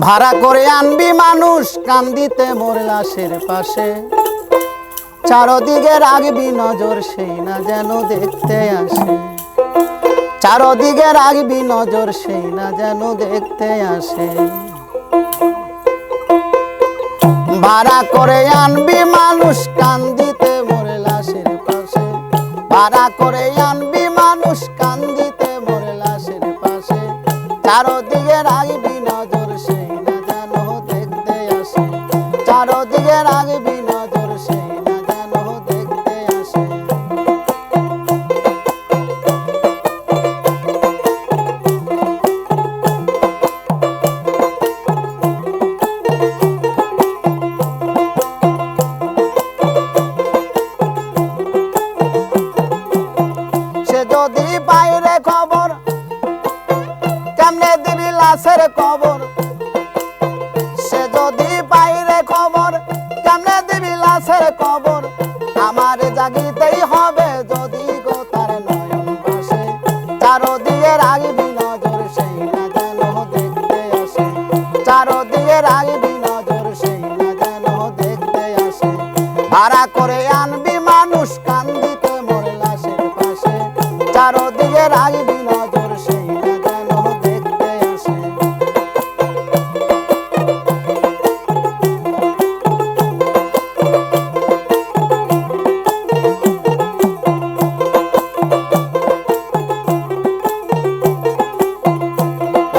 ভাড়া করে আনবি মানুষ, কান্দিতে মোর লাশের পাশে। চারদিকে রাখবি নজর, সেই না যেন দেখতে আসে। চারদিকে রাখবি নজর, সেই না যেন দেখতে আসে। ভাড়া করে আনবি মানুষ, কান্দিতে মোর লাশের পাশে। ভাড়া করে আনবি মানুষ, কান্দিতে মোর লাশের পাশে। চারদিকে রাখবি যদি বাইরে খবর কেমনে দিবি লাশের খবর? ভাড়া করে আনবি মানুষ, কান্দিতে মোর লাশের পাশে চারদিকে রাখবি নজর সেই যেন দেখতে আসে।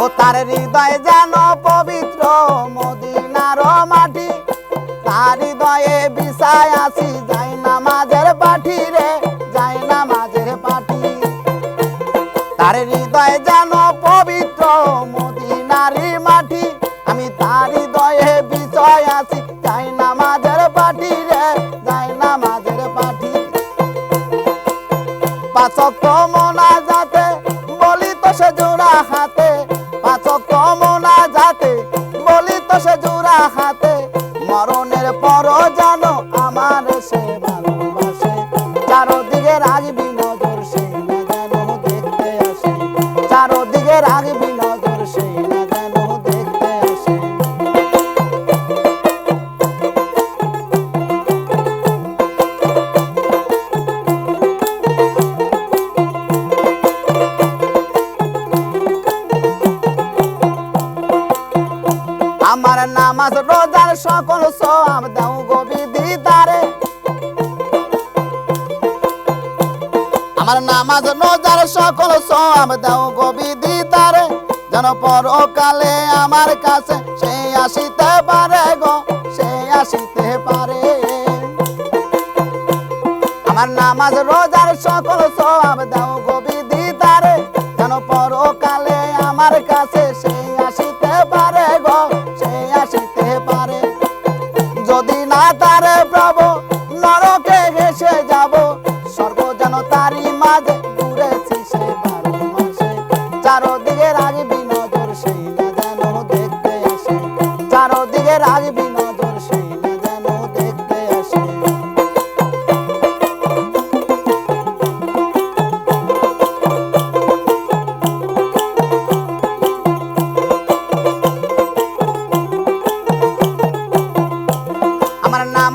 ও তার হৃদয় যেন পবিত্র, মদিনার মাটি। তার হৃদয়ে বিষায় মদিনারি মাটি, আমি তারি দয়ে বিষয় আছি। যাই না মাঝের পাঠি রে, যাই না মাঝের পাটি। পাচক মনা নামাজ রোজার সকল সব দাও গোবিদি তারে। আমার নামাজ রোজার সকল সব দাও গোবিদি তারে। যেন পরকালে আমার কাছে সে আসিতে পারে গো, সে আসিতে পারে। আমার নামাজ রোজার সকল সব দাও গোবিদি তারে। যেন পরকালে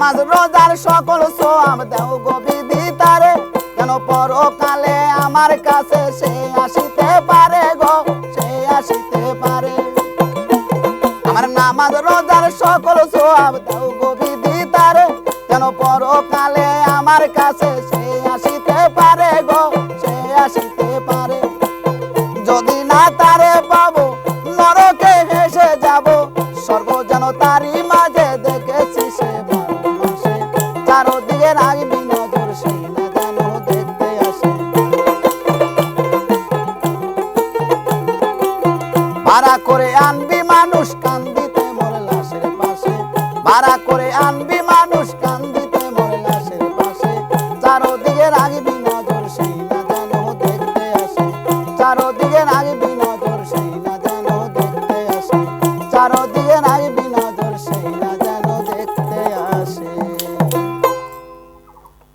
নামাজ রোজার সকল সোয়াব দেও গোবিদি তারে। কেন পরকালে আমার কাছে সে আসিতে পারে গো, সে আসিতে পারে। আমার নামাজ রোজার সকল সোয়াব দেও গোবিদি তারে। কেন পরকালে আমার কাছে সে করে আনবি।